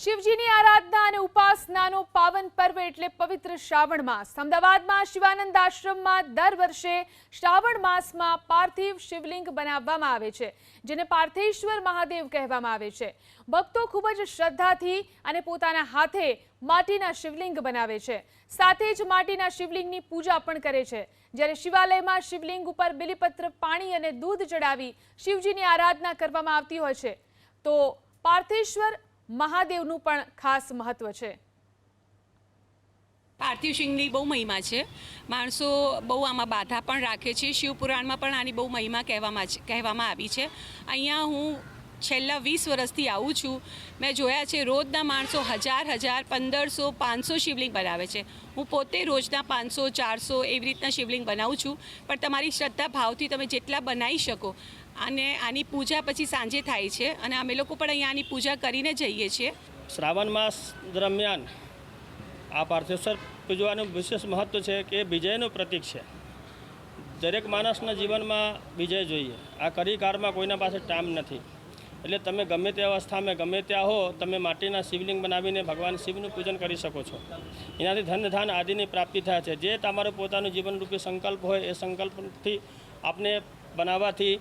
શિવજીની આરાધના અને ઉપાસનાનો પાવન પર્વ એટલે પવિત્ર શ્રાવણ માસ. અમદાવાદમાં શિવાનંદ આશ્રમમાં દર વર્ષે શ્રાવણ માસમાં પાર્થિવ શિવલિંગ બનાવવામાં આવે છે, જેને પાર્થેશ્વર મહાદેવ કહેવામાં આવે છે. ભક્તો ખૂબ જ શ્રદ્ધાથી અને પોતાના હાથે માટીના શિવલિંગ બનાવે છે. સાથે જ માટીના શિવલિંગની પૂજા પણ કરે છે. જ્યારે શિવાલયમાં શિવલિંગ ઉપર બિલીપત્ર, પાણી અને દૂધ ચડાવી શિવજીની આરાધના કરવામાં આવતી હોય છે, તો પાર્થેશ્વર મહાદેવનું પણ ખાસ મહત્વ છે. પાર્થિવ શિવની બહુ મહિમા છે. માણસો બહુ આમાં બાધા પણ રાખે છે. શિવપુરાણમાં પણ આની બહુ મહિમા કહેવામાં કહેવામાં આવી છે. અહીંયા હું છેલ્લા વીસ વર્ષથી આવું છું. મેં જોયા છે, રોજના માણસો હજાર હજાર, પંદરસો, પાંચસો શિવલિંગ બનાવે છે. હું પોતે રોજના પાંચસો, ચારસો એવી રીતના શિવલિંગ બનાવું છું. પણ તમારી શ્રદ્ધા ભાવથી તમે જેટલા બનાવી શકો, અને આની પૂજા પછી સાંજે થાય છે, અને અમે લોકો પણ અહીંયા આની પૂજા કરીને જઈએ છીએ. શ્રાવણ માસ દરમિયાન આ પાર્થેશ્વર પૂજવાનું વિશેષ મહત્ત્વ છે કે વિજયનું પ્રતીક છે. દરેક માણસના જીવનમાં વિજય જોઈએ. આ કરી કારમાં કોઈના પાસે ટાઈમ નથી. એટલે તમે ગમે તે અવસ્થામાં ગમે ત્યાં હો, તમે માટીના શિવલિંગ બનાવીને ભગવાન શિવનું પૂજન કરી શકો છો. એનાથી ધન, ધાન આદિની પ્રાપ્તિ થાય છે. જે તમારું પોતાનું જીવનરૂપી સંકલ્પ હોય, એ સંકલ્પથી આપને બનાવવાથી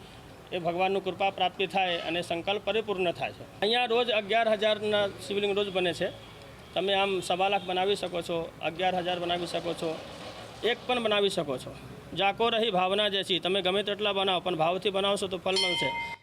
એ ભગવાનનું કૃપા પ્રાપ્તિ થાય અને સંકલ્પ પરિપૂર્ણ થાય છે. અહીંયા રોજ અગિયાર હજારના શિવલિંગ રોજ બને છે. તમે આમ સવા લાખ બનાવી શકો છો, અગિયાર હજાર બનાવી શકો છો, એક પણ બનાવી શકો છો. જાકો રહી ભાવના જે છે તમે ગમે તેટલા બનાવો, પણ ભાવથી બનાવશો તો ફલ મળશે.